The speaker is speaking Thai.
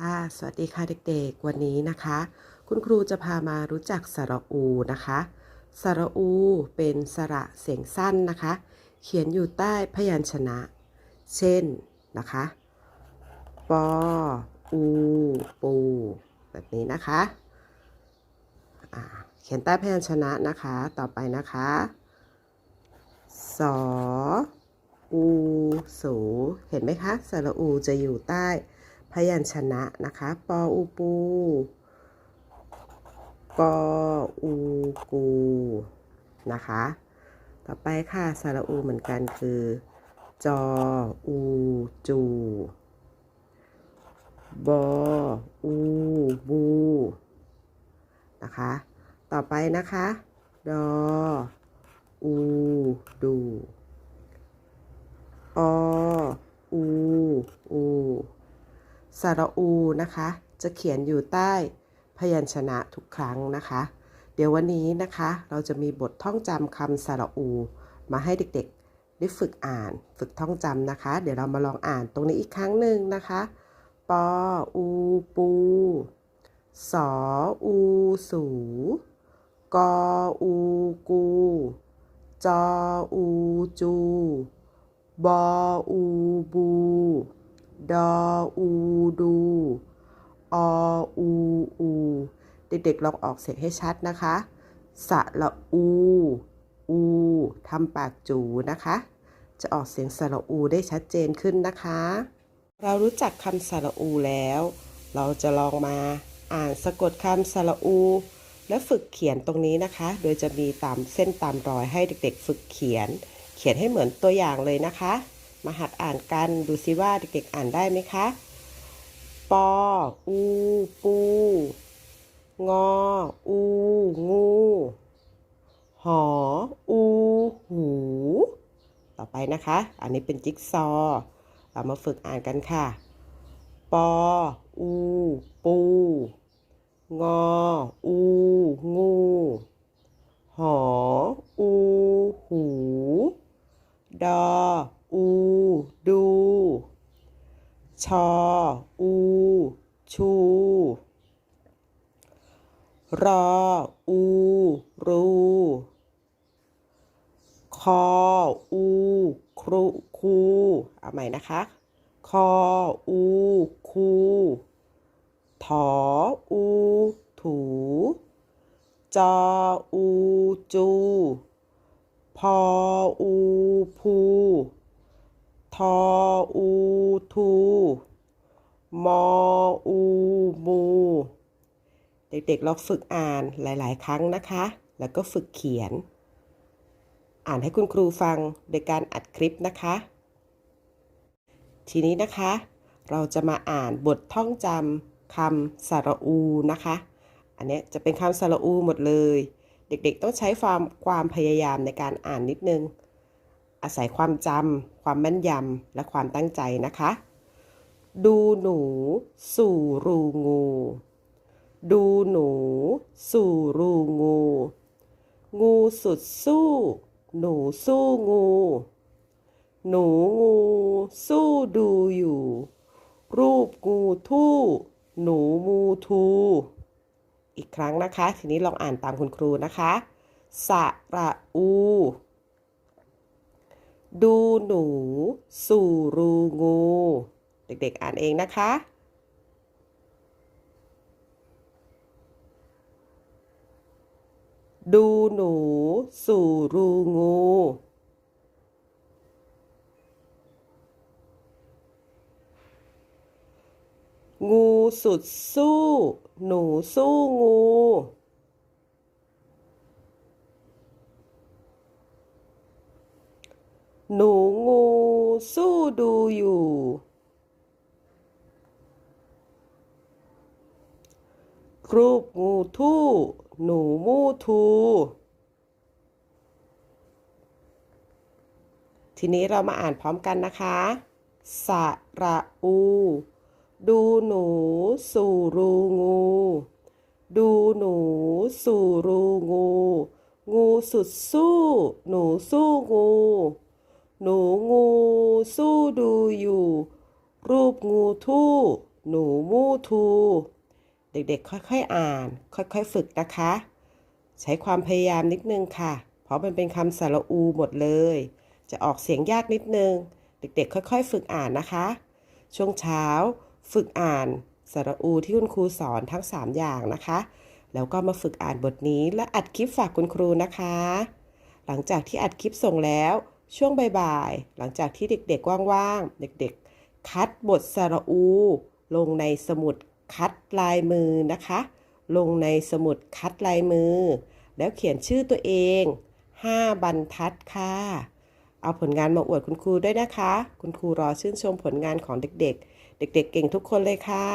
ค่ะสวัสดีค่ะเด็กๆ วันนี้นะคะ คุณครูจะพามารู้จักสระอูนะคะ สระอูเป็นสระเสียงสั้นนะคะ เขียนอยู่ใต้พยัญชนะ เช่นนะคะปออูปูแบบนี้นะคะเขียนใต้พยัญชนะนะคะ ต่อไปนะคะสออูสูเห็นไหมคะสระอูจะอยู่ใต้ พยัญชนะนะคะ ปออูปูกออูกูนะคะ ต่อไปค่ะสระอูเหมือนกันคือ จออูจูบออูบูนะคะ ต่อไปนะคะ ดอ อูดูออูอู สระอูนะคะ จะเขียนอยู่ใต้พยัญชนะทุกครั้งนะคะ เดี๋ยววันนี้นะคะ เราจะมีบทท่องจำคำสระอู มาให้เด็กๆ ได้ฝึกอ่านฝึกท่องจำนะคะ เดี๋ยวเรามาลองอ่านตรงนี้อีกครั้งหนึ่งนะคะปออูปูสออูสูกออูกูจออูจูบออูบู ดออูดูออูอูเด็กๆลองออกเสียงให้ชัดนะคะ สระอู อูทำปากจูนะคะ จะออกเสียงสระอูได้ชัดเจนขึ้นนะคะ เรารู้จักคำสระอูแล้ว เราจะลองมาอ่านสะกดคำสระอู และฝึกเขียนตรงนี้นะคะ โดยจะมีตามเส้นตามรอยให้เด็กๆ ฝึกเขียน เขียนให้เหมือนตัวอย่างเลยนะคะ มาหัดอ่านกันดูซิว่าเด็กๆอ่านได้ไหมคะ ปอ อู ปู งอ อู งู หอ อู หู ต่อไปนะคะ อันนี้เป็นจิ๊กซอว์เรามาฝึกอ่านกันค่ะ ปอ อู ปู งอ อู งู หอ อู หู ดอ อู ดู ชอ อู ชู รอ อู รู คอ อู ครู คู เอาใหม่นะคะ คอ อู คู ถอ อู ถู จอ อู จู พอ อูพู ทออูทู มออูมู เด็กๆลองฝึกอ่านหลายๆ ครั้งนะคะ แล้วก็ฝึกเขียน อ่านให้คุณครูฟังโดยการอัดคลิปนะคะ ทีนี้นะคะ เราจะมาอ่านบทท่องจำคำสระอูนะคะ อันนี้จะเป็นคำสระอูหมดเลย เด็กๆต้องใช้ความความพยายามในการอ่านนิดนึง อาศัยความจำความแม่นยำและความตั้งใจนะคะ ดูหนูสู่รูงู ดูหนูสู่รูงู งูสุดสู้ หนูสู้งู หนูงูสู้ดูอยู่ รูปงูทู่ หนูมูทู อีกครั้งนะคะ ทีนี้ลองอ่านตามคุณครูนะคะ สระอู ดูหนู สู่รูงู เด็กๆอ่านเองนะคะ ดูหนู สู่รูงู งูสุดสู้ หนูสู้งู หนูงูสู้ดูอยู่ รูปงูทู่ หนูมูทู ทีนี้เรามาอ่านพร้อมกันนะคะ สระอู ดูหนูสู่รูงู ดูหนูสู่รูงู งูสุดสู้ หนูสู้งู หนูงูสู้ดูอยู่ รูปงูทู่ หนูมูทู เด็กๆ ค่อยๆอ่าน ค่อยๆ ฝึกนะคะ ใช้ความพยายามนิดนึงค่ะ เพราะมันเป็นคำสระอูหมดเลย จะออกเสียงยากนิดนึง เด็กๆ ค่อย ๆ ฝึกอ่านนะคะ ช่วงเช้า ฝึกอ่านสระอูที่คุณครูสอนทั้ง 3 อย่างนะคะ แล้วก็มาฝึกอ่านบทนี้และอัดคลิปฝากคุณครูนะคะ หลังจากที่อัดคลิปส่งแล้ว ช่วงบ่ายๆ หลังจากที่เด็กๆ ว่างๆ เด็กๆ คัดบทสระอู ลงในสมุดคัดลายมือนะคะ ลงในสมุดคัดลายมือ แล้วเขียนชื่อตัวเอง 5 บรรทัดค่ะ เอาผลงานมาอวดคุณครูด้วยนะคะ คุณครูรอชื่นชมผลงานของเด็กๆ เด็กๆ เก่งทุกคนเลยค่ะ